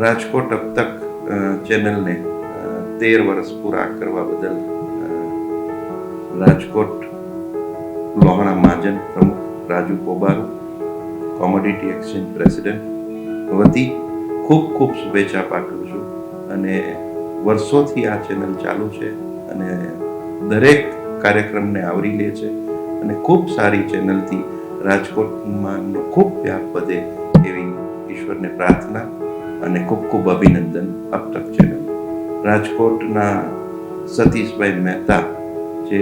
રાજકોટ અબ તક ચેનલને તેર વર્ષ પૂરા કરવા બદલ રાજકોટ લોહાણા મહાજન પ્રમુખ Raju Kobaru commodity exchange president વતી ખૂબ ખૂબ શુભેચ્છા પાઠવું છું અને વર્ષોથી આ ચેનલ ચાલુ છે અને દરેક કાર્યક્રમને આવરી લે છે અને ખૂબ સારી ચેનલથી રાજકોટમાં ખૂબ વ્યાપ વધે એવી ઈશ્વરને પ્રાર્થના અને ખૂબ ખૂબ અભિનંદન અબ તક ચેનલ રાજકોટના સતીશભાઈ મહેતા, જે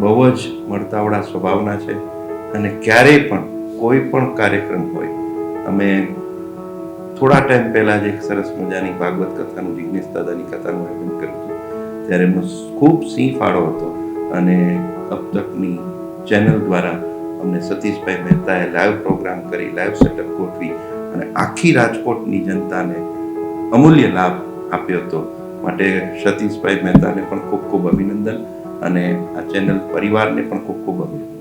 બહુ જ મળતાવડા સ્વભાવના છે અને ક્યારેય પણ કોઈ પણ કાર્યક્રમ હોય, અમે થોડા ટાઈમ પહેલાં જ એક સરસ મજાની ભાગવત કથાનું જિજ્ઞેશ દાદાની કથાનું આયોજન કર્યું હતું. ત્યારે એમનો ખૂબ સિંહ ફાળો હતો અને અબતકની ચેનલ દ્વારા અમને સતીશભાઈ મહેતાએ લાઈવ પ્રોગ્રામ કરી લાઈવ સેટઅપ ગોઠવી અને આખી રાજકોટની જનતાને અમૂલ્ય લાભ આપ્યો હતો. માટે સતીશભાઈ મહેતાને પણ ખૂબ ખૂબ અભિનંદન અને આ ચેનલ પરિવારને પણ ખૂબ ખૂબ અભિનંદન.